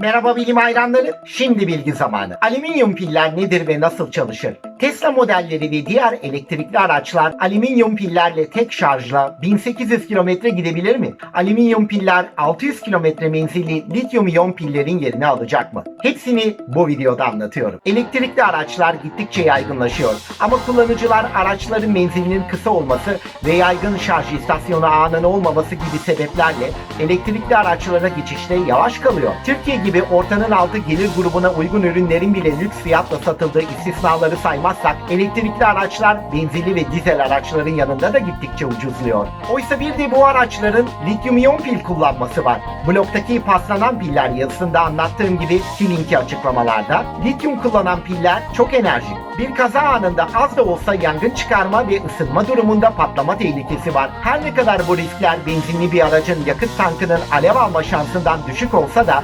Merhaba bilim hayranları. Şimdi bilgi zamanı. Alüminyum piller nedir ve nasıl çalışır? Tesla modelleri ve diğer elektrikli araçlar alüminyum pillerle tek şarjla 1800 kilometre gidebilir mi? Alüminyum piller 600 kilometre menzilli lityum iyon pillerin yerini alacak mı? Hepsini bu videoda anlatıyorum. Elektrikli araçlar gittikçe yaygınlaşıyor ama kullanıcılar araçların menzilinin kısa olması ve yaygın şarj istasyonu ağının olmaması gibi sebeplerle elektrikli araçlara geçişte yavaş kalıyor. Türkiye gibi ortanın altı gelir grubuna uygun ürünlerin bile lüks fiyatla satıldığı istisnaları saymazsak elektrikli araçlar benzili ve dizel araçların yanında da gittikçe ucuzluyor. Oysa bir de bu araçların lityum iyon pil kullanması var. Bloktaki paslanan piller yazısında anlattığım gibi ki linki açıklamalarda lityum kullanan piller çok enerjik. Bir kaza anında az da olsa yangın çıkarma ve ısınma durumunda patlama tehlikesi var. Her ne kadar bu riskler benzinli bir aracın yakıt tankının alev alma şansından düşük olsa da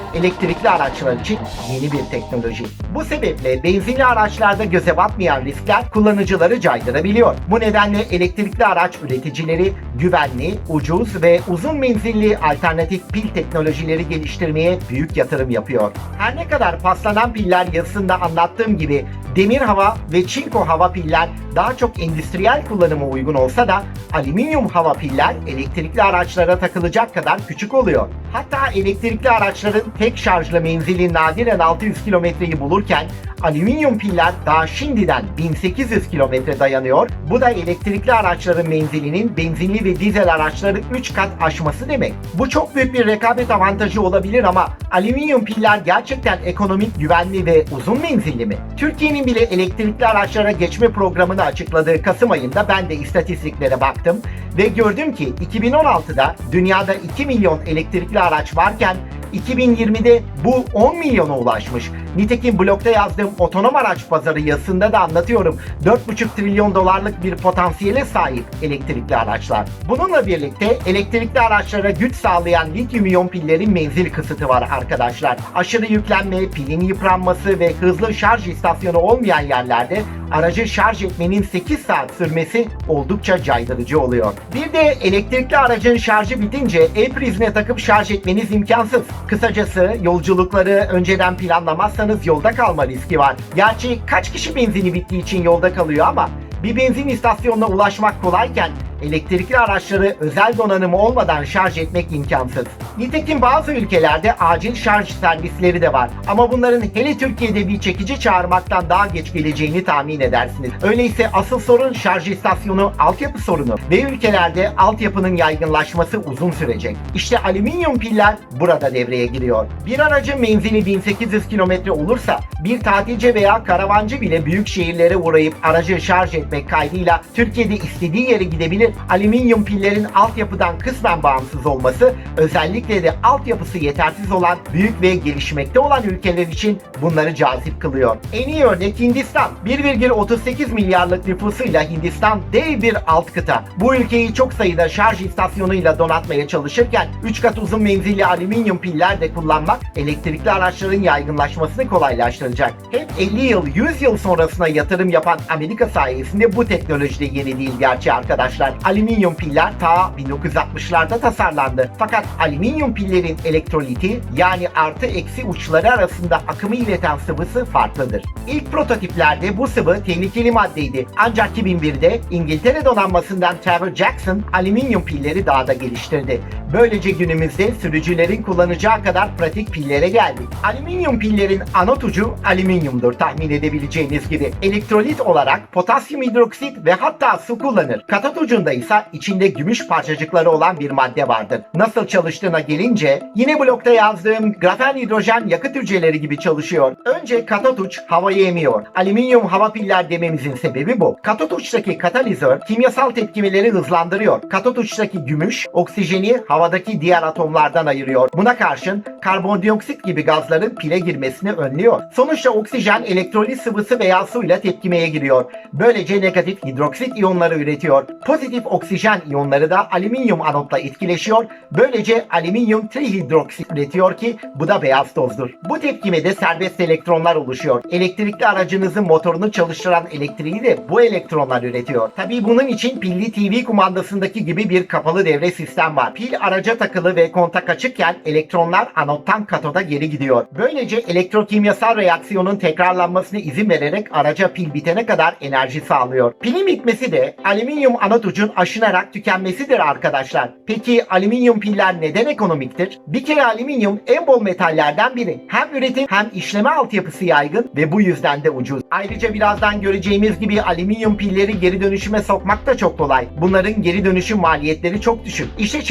elektrikli araçlar için yeni bir teknoloji. Bu sebeple benzinli araçlarda göze batmayan riskler kullanıcıları caydırabiliyor. Bu nedenle elektrikli araç üreticileri güvenli, ucuz ve uzun menzilli alternatif pil teknolojileri geliştirmeye büyük yatırım yapıyor. Her ne kadar paslanan piller yazısında anlattığım gibi demir hava ve çinko hava piller daha çok endüstriyel kullanıma uygun olsa da alüminyum hava piller elektrikli araçlara takılacak kadar küçük oluyor. Hatta elektrikli araçların tek şarjlı menzili nadiren 600 kilometreyi bulurken alüminyum piller daha şimdiden 1800 kilometre dayanıyor. Bu da elektrikli araçların menzilinin benzinli ve dizel araçları 3 kat aşması demek. Bu çok büyük bir rekabet avantajı olabilir ama alüminyum piller gerçekten ekonomik, güvenli ve uzun menzilli mi? Türkiye'nin bile elektrikli araçlara geçme programını açıkladığı Kasım ayında ben de istatistiklere baktım ve gördüm ki 2016'da dünyada 2 milyon elektrikli araç varken 2020'de bu 10 milyona ulaşmış. Nitekim blogda yazdığım otonom araç pazarı yazısında da anlatıyorum. 4,5 trilyon dolarlık bir potansiyele sahip elektrikli araçlar. Bununla birlikte elektrikli araçlara güç sağlayan lityum iyon pillerin menzil kısıtı var arkadaşlar. Aşırı yüklenme, pilin yıpranması ve hızlı şarj istasyonu olmayan yerlerde aracı şarj etmenin 8 saat sürmesi oldukça caydırıcı oluyor. Bir de elektrikli aracın şarjı bitince el prizine takıp şarj etmeniz imkansız. Kısacası yolculukları önceden planlamazsanız yolda kalma riski var. Gerçi kaç kişi benzini bittiği için yolda kalıyor ama bir benzin istasyonuna ulaşmak kolayken elektrikli araçları özel donanımı olmadan şarj etmek imkansız. Nitekim bazı ülkelerde acil şarj servisleri de var. Ama bunların hele Türkiye'de bir çekici çağırmaktan daha geç geleceğini tahmin edersiniz. Öyleyse asıl sorun şarj istasyonu altyapı sorunu ve ülkelerde altyapının yaygınlaşması uzun sürecek. İşte alüminyum piller burada devreye giriyor. Bir aracın menzili 1800 kilometre olursa bir tatilci veya karavancı bile büyük şehirlere uğrayıp aracı şarj etmek kaydıyla Türkiye'de istediği yere gidebilir. Alüminyum pillerin altyapıdan kısmen bağımsız olması özellikle de altyapısı yetersiz olan büyük ve gelişmekte olan ülkeler için bunları cazip kılıyor. En iyi örnek Hindistan. 1,38 milyarlık nüfusuyla Hindistan dev bir alt kıta. Bu ülkeyi çok sayıda şarj istasyonuyla donatmaya çalışırken 3 kat uzun menzilli alüminyum piller de kullanmak elektrikli araçların yaygınlaşmasını kolaylaştıracak. Hep 50 yıl, 100 yıl sonrasına yatırım yapan Amerika sayesinde bu teknolojide yeni değil gerçi arkadaşlar. Alüminyum piller ta 1960'larda tasarlandı. Fakat alüminyum pillerin elektroliti yani artı eksi uçları arasında akımı ileten sıvısı farklıdır. İlk prototiplerde bu sıvı tehlikeli maddeydi. Ancak 2001'de İngiltere donanmasından Trevor Jackson alüminyum pilleri daha da geliştirdi. Böylece günümüzde sürücülerin kullanacağı kadar pratik pillere geldik. Alüminyum pillerin anot ucu alüminyumdur tahmin edebileceğiniz gibi. Elektrolit olarak potasyum hidroksit ve hatta su kullanır. Katot ucunda ise içinde gümüş parçacıkları olan bir madde vardır. Nasıl çalıştığına gelince yine blokta yazdığım grafen hidrojen yakıt hücreleri gibi çalışıyor. Önce katot uç havayı emiyor. Alüminyum hava piller dememizin sebebi bu. Katot uçtaki katalizör kimyasal tepkimeleri hızlandırıyor. Katot uçtaki gümüş oksijeni havadaki diğer atomlardan ayırıyor. Buna karşın karbondioksit gibi gazların pile girmesini önlüyor. Sonuçta oksijen elektrolit sıvısı veya suyla tepkimeye giriyor. Böylece negatif hidroksit iyonları üretiyor. Pozitif oksijen iyonları da alüminyum anotla etkileşiyor. Böylece alüminyum trihidroksit üretiyor ki bu da beyaz tozdur. Bu tepkimede serbest elektronlar oluşuyor. Elektrikli aracınızın motorunu çalıştıran elektriği de bu elektronlar üretiyor. Tabii bunun için pilli TV kumandasındaki gibi bir kapalı devre sistem var. Pil araca takılı ve kontak açıkken elektronlar anottan katoda geri gidiyor. Böylece elektrokimyasal reaksiyonun tekrarlanmasına izin vererek araca pil bitene kadar enerji sağlıyor. Pilin bitmesi de alüminyum anot ucun aşınarak tükenmesidir arkadaşlar. Peki alüminyum piller neden ekonomiktir? Bir kere alüminyum en bol metallerden biri. Hem üretim hem işleme altyapısı yaygın ve bu yüzden de ucuz. Ayrıca birazdan göreceğimiz gibi alüminyum pilleri geri dönüşüme sokmak da çok kolay. Bunların geri dönüşüm maliyetleri çok düşük. İşte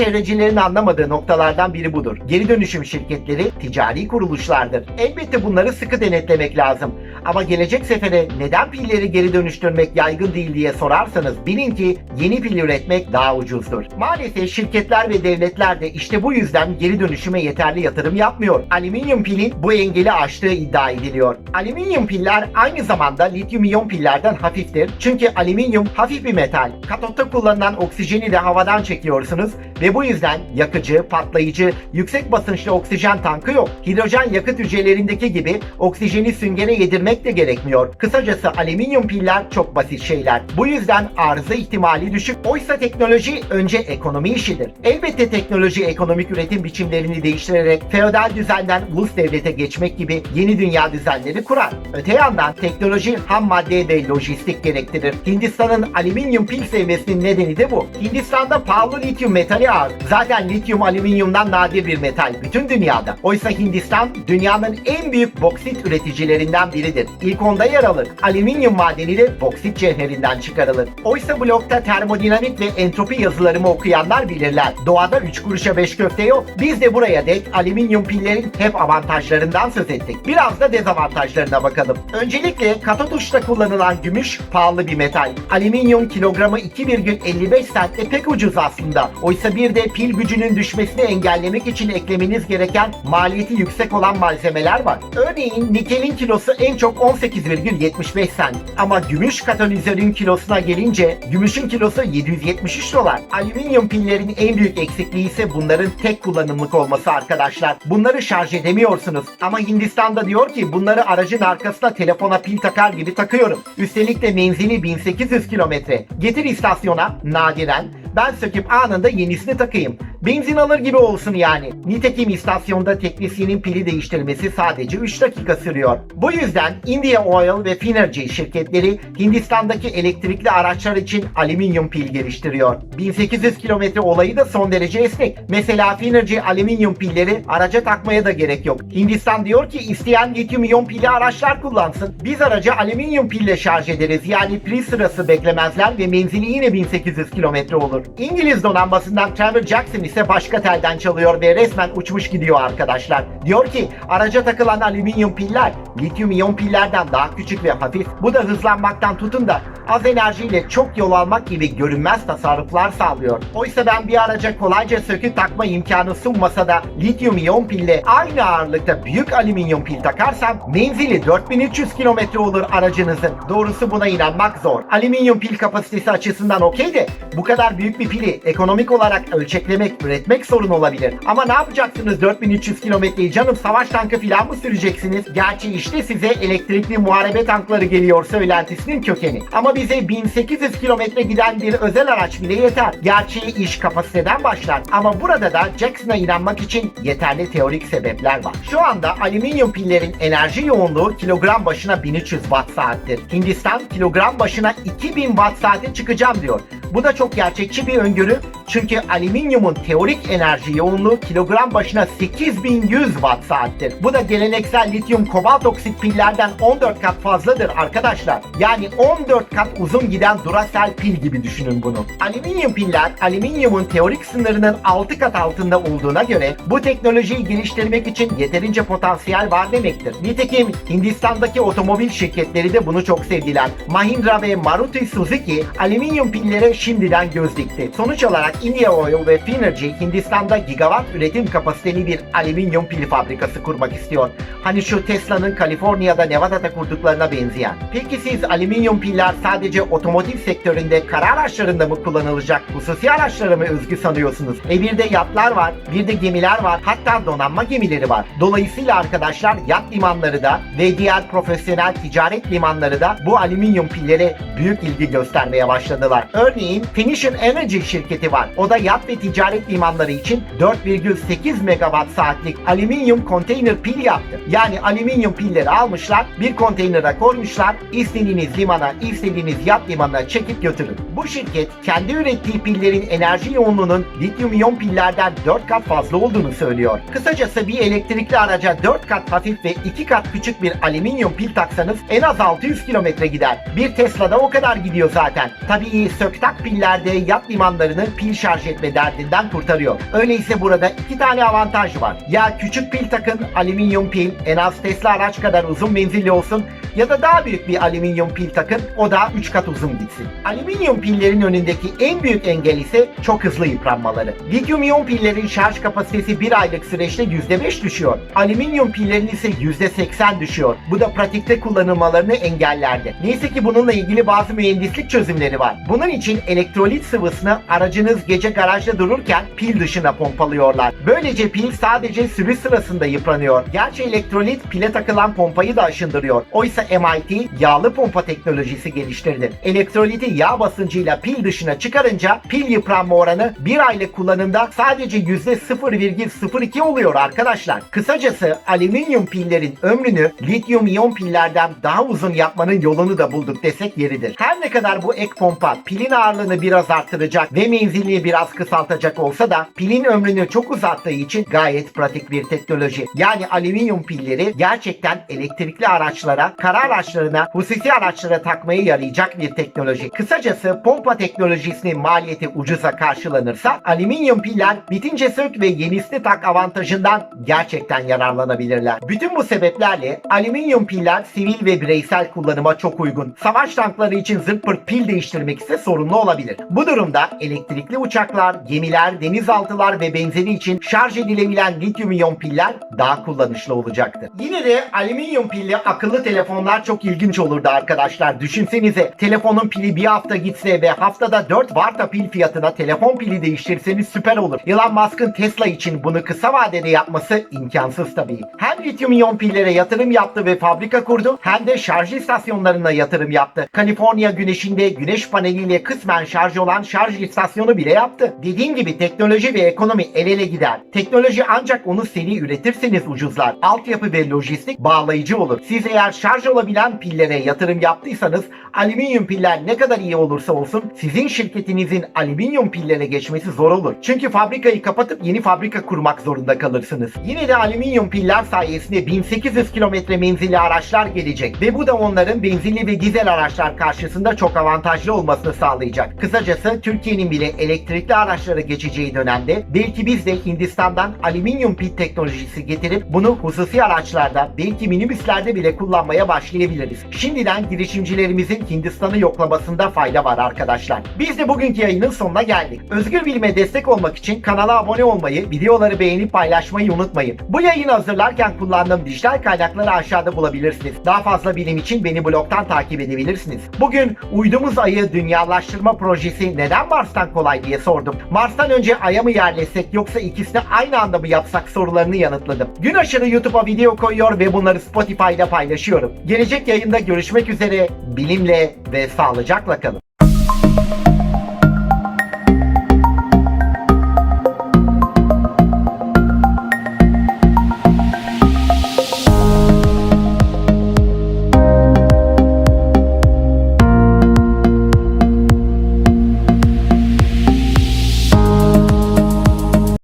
çevrecilerin anlamadığı noktalardan biri budur. Geri dönüşüm şirketleri ticari kuruluşlardır. Elbette bunları sıkı denetlemek lazım. Ama gelecek sefere neden pilleri geri dönüştürmek yaygın değil diye sorarsanız bilin ki yeni pil üretmek daha ucuzdur. Maalesef şirketler ve devletler de işte bu yüzden geri dönüşüme yeterli yatırım yapmıyor. Alüminyum pilin bu engeli aştığı iddia ediliyor. Alüminyum piller aynı zamanda lityum iyon pillerden hafiftir. Çünkü alüminyum hafif bir metal. Katotta kullanılan oksijeni de havadan çekiyorsunuz ve bu yüzden yakıcı, patlayıcı, yüksek basınçlı oksijen tankı yok. Hidrojen yakıt hücrelerindeki gibi oksijeni süngere yedirmek de gerekmiyor. Kısacası alüminyum piller çok basit şeyler. Bu yüzden arıza ihtimali düşük. Oysa teknoloji önce ekonomi işidir. Elbette teknoloji ekonomik üretim biçimlerini değiştirerek feodal düzenden ulus devlete geçmek gibi yeni dünya düzenleri kurar. Öte yandan teknoloji ham madde ve lojistik gerektirir. Hindistan'ın alüminyum pil sevmesinin nedeni de bu. Hindistan'da pahalı lityum metali ağır. Zaten lityum alüminyumdan nadir bir metal bütün dünyada. Oysa Hindistan dünyanın en büyük boksit üreticilerinden biridir. İlk onda yer alır. Alüminyum madeni de boksit cevherinden çıkarılır. Oysa blokta termodinamik ve entropi yazılarımı okuyanlar bilirler. Doğada 3 kuruşa 5 köfte yok. Biz de buraya dek alüminyum pillerin hep avantajlarından söz ettik. Biraz da dezavantajlarına bakalım. Öncelikle katot uçta kullanılan gümüş pahalı bir metal. Alüminyum kilogramı 2,55 centle pek ucuz aslında. Oysa bir de pil gücünün düşmesini engellemek için eklemeniz gereken maliyeti yüksek olan malzemeler var. Örneğin nikelin kilosu en çok 18,75 cent. Ama gümüş katalizörün kilosuna gelince gümüşün kilosu 773 dolar. Alüminyum pillerin en büyük eksikliği ise bunların tek kullanımlık olması arkadaşlar. Bunları şarj edemiyorsunuz. Ama Hindistan'da diyor ki bunları aracın arkasına telefona pil takar gibi takıyorum. Üstelik de menzili 1800 kilometre. Getir istasyona nadiren ben söküp anında yenisini takayım. Benzin alır gibi olsun yani. Nitekim istasyonda teknisyenin pili değiştirmesi sadece 3 dakika sürüyor. Bu yüzden India Oil ve Finergy şirketleri Hindistan'daki elektrikli araçlar için alüminyum pil geliştiriyor. 1800 kilometre olayı da son derece esnek. Mesela Finergy alüminyum pilleri araca takmaya da gerek yok. Hindistan diyor ki isteyen lityum iyon pilli araçlar kullansın. Biz aracı alüminyum pille şarj ederiz. Yani pil sırası beklemezler ve menzili yine 1800 kilometre olur. İngiliz donanmasından Trevor Jackson ise başka telden çalıyor ve resmen uçmuş gidiyor arkadaşlar. Diyor ki araca takılan alüminyum piller lityum iyon pillerden daha küçük ve hafif. Bu da hızlanmaktan tutun da az enerjiyle çok yol almak gibi görünmez tasarruflar sağlıyor. Oysa ben bir araca kolayca söküp takma imkanı sunmasa da lityum iyon pille aynı ağırlıkta büyük alüminyum pil takarsam menzili 4300 kilometre olur aracınızın. Doğrusu buna inanmak zor. Alüminyum pil kapasitesi açısından okey de bu kadar büyük bir pili ekonomik olarak ölçeklemek, üretmek sorun olabilir. Ama ne yapacaksınız 4300 kilometreyi canım savaş tankı falan mı süreceksiniz? Gerçi işte size elektrikli muharebe tankları geliyor söylentisinin kökeni. Ama bize 1800 kilometre giden bir özel araç bile yeter. Gerçi iş kapasiteden başlar. Ama burada da Jackson'a inanmak için yeterli teorik sebepler var. Şu anda alüminyum pillerin enerji yoğunluğu kilogram başına 1300 watt saattir. Hindistan kilogram başına 2000 watt saate çıkacağım diyor. Bu da çok gerçekçi bir öngörü çünkü alüminyumun teorik enerji yoğunluğu kilogram başına 8100 watt saattir. Bu da geleneksel lityum kobalt oksit pillerden 14 kat fazladır arkadaşlar. Yani 14 kat uzun giden Duracell pil gibi düşünün bunu. Alüminyum piller alüminyumun teorik sınırının 6 kat altında olduğuna göre bu teknolojiyi geliştirmek için yeterince potansiyel var demektir. Nitekim Hindistan'daki otomobil şirketleri de bunu çok sevdiler. Mahindra ve Maruti Suzuki alüminyum pillere şimdiden göz dikti. Sonuç olarak India Oil ve Finergy Hindistan'da gigawatt üretim kapasiteli bir alüminyum pil fabrikası kurmak istiyor. Hani şu Tesla'nın Kaliforniya'da Nevada'da kurduklarına benzeyen. Peki siz alüminyum piller sadece otomotiv sektöründe kara araçlarında mı kullanılacak, hususi araçlara mı özgü sanıyorsunuz? E bir de yatlar var, bir de gemiler var, hatta donanma gemileri var. Dolayısıyla arkadaşlar yat limanları da ve diğer profesyonel ticaret limanları da bu alüminyum pillere büyük ilgi göstermeye başladılar. Örneğin Finishing Energy şirketi var. O da yat ve ticaret limanları için 4,8 megawatt saatlik alüminyum konteyner pil yaptı. Yani alüminyum pilleri almışlar, bir konteynere koymuşlar, istediğiniz limana, istediğiniz yat limanına çekip götürün. Bu şirket kendi ürettiği pillerin enerji yoğunluğunun lityum iyon pillerden 4 kat fazla olduğunu söylüyor. Kısacası bir elektrikli araca 4 kat hafif ve 2 kat küçük bir alüminyum pil taksanız en az 600 kilometre gider. Bir Tesla'da o kadar gidiyor zaten. Tabii söktak pillerde yat limanlarını pil şarj etme derdinden kurtarıyor. Öyleyse burada iki tane avantaj var. Ya küçük pil takın alüminyum pil en az Tesla araç kadar uzun menzilli olsun ya da daha büyük bir alüminyum pil takın o da 3 kat uzun gitsin. Alüminyum pillerin önündeki en büyük engel ise çok hızlı yıpranmaları. Lityum iyon pillerin şarj kapasitesi bir aylık süreçte %5 düşüyor. Alüminyum pillerin ise %80 düşüyor. Bu da pratikte kullanılmalarını engellerdi. Neyse ki bununla ilgili bazı mühendislik çözümleri var. Bunun için elektrolit sıvısını aracınız gece garajda dururken pil dışına pompalıyorlar. Böylece pil sadece sürüş sırasında yıpranıyor. Gerçi elektrolit pile takılan pompayı da aşındırıyor. Oysa MIT yağlı pompa teknolojisi geliştirdi. Elektroliti yağ basıncıyla pil dışına çıkarınca pil yıpranma oranı bir aylık kullanımda sadece %0,02 oluyor arkadaşlar. Kısacası alüminyum pillerin ömrünü lityum iyon pillerden daha uzun yapmanın yolunu da bulduk desek yeridir. Her ne kadar bu ek pompa pilin ağırlığını biraz arttıracak ve menzilini biraz kısaltacak olsa da pilin ömrünü çok uzattığı için gayet pratik bir teknoloji. Yani alüminyum pilleri gerçekten elektrikli araçlara, kara araçlarına, hususi araçlara takmaya yarayacak bir teknoloji. Kısacası pompa teknolojisinin maliyeti ucuza karşılanırsa alüminyum piller bitince sök ve yenisini tak avantajından gerçekten yararlanabilirler. Bütün bu sebeplerle alüminyum piller sivil ve bireysel kullanıma çok uygun. Savaş tankları için zırt pil değiştirmek ise sorunlu olabilir. Bu durumda elektrikli uçaklar, gemiler, denizaltılar ve benzeri için şarj edilebilen lityum iyon piller daha kullanışlı olacaktır. Yine de alüminyum pilli akıllı telefonlar çok ilginç olurdu arkadaşlar. Düşünsenize telefonun pili bir hafta gitse ve haftada 4 varta pil fiyatına telefon pili değiştirseniz süper olur. Elon Musk'ın Tesla için bunu kısa vadede yapması imkansız tabii. Hem lityum iyon pillere yatırım yaptı ve fabrika kurdu hem de şarj istasyonlarına yatırım yaptı. Kaliforniya güneşinde güneş paneliyle kısmen şarj olan şarj istasyonu bile yaptı. Dediğim gibi teknoloji ve ekonomi el ele gider. Teknoloji ancak onu seri üretirseniz ucuzlar. Altyapı ve lojistik bağlayıcı olur. Siz eğer şarj olabilen pillere yatırım yaptıysanız alüminyum piller ne kadar iyi olursa olsun sizin şirketinizin alüminyum pillere geçmesi zor olur. Çünkü fabrikayı kapatıp yeni fabrika kurmak zorunda kalırsınız. Yine de alüminyum piller sayesinde 1800 kilometre menzilli araçlar gelecek ve bu da onların benzinli ve dizel araçlar karşısında çok avantajlı olmasını sağlayacak. Kısacası Türkiye'nin bile elektrikli araçlara geçeceği dönemde belki biz de Hindistan'dan alüminyum pil teknolojisi getirip bunu hususi araçlarda belki minibüslerde bile kullanmaya başlayabiliriz. Şimdiden girişimcilerimizin Hindistan'ı yoklamasında fayda var arkadaşlar. Biz de bugünkü yayının sonuna geldik. Özgür Bilim'e destek olmak için kanala abone olmayı, videoları beğenip paylaşmayı unutmayın. Bu yayını hazırlarken kullandığım dijital kaynakları aşağıda bulabilirsiniz. Daha fazla bilim için beni blogdan takip edebilirsiniz. Bugün uydumuz ayı dünyalaştırma projesi neden Mars'tan kolay diye sordum. Mars'tan önce Ay'a mı yerleşsek yoksa ikisini aynı anda mı yapsak sorularını yanıtladım. Gün aşırı YouTube'a video koyuyor ve bunları Spotify'da paylaşıyorum. Gelecek yayında görüşmek üzere. Bilimle ve sağlıcakla kalın.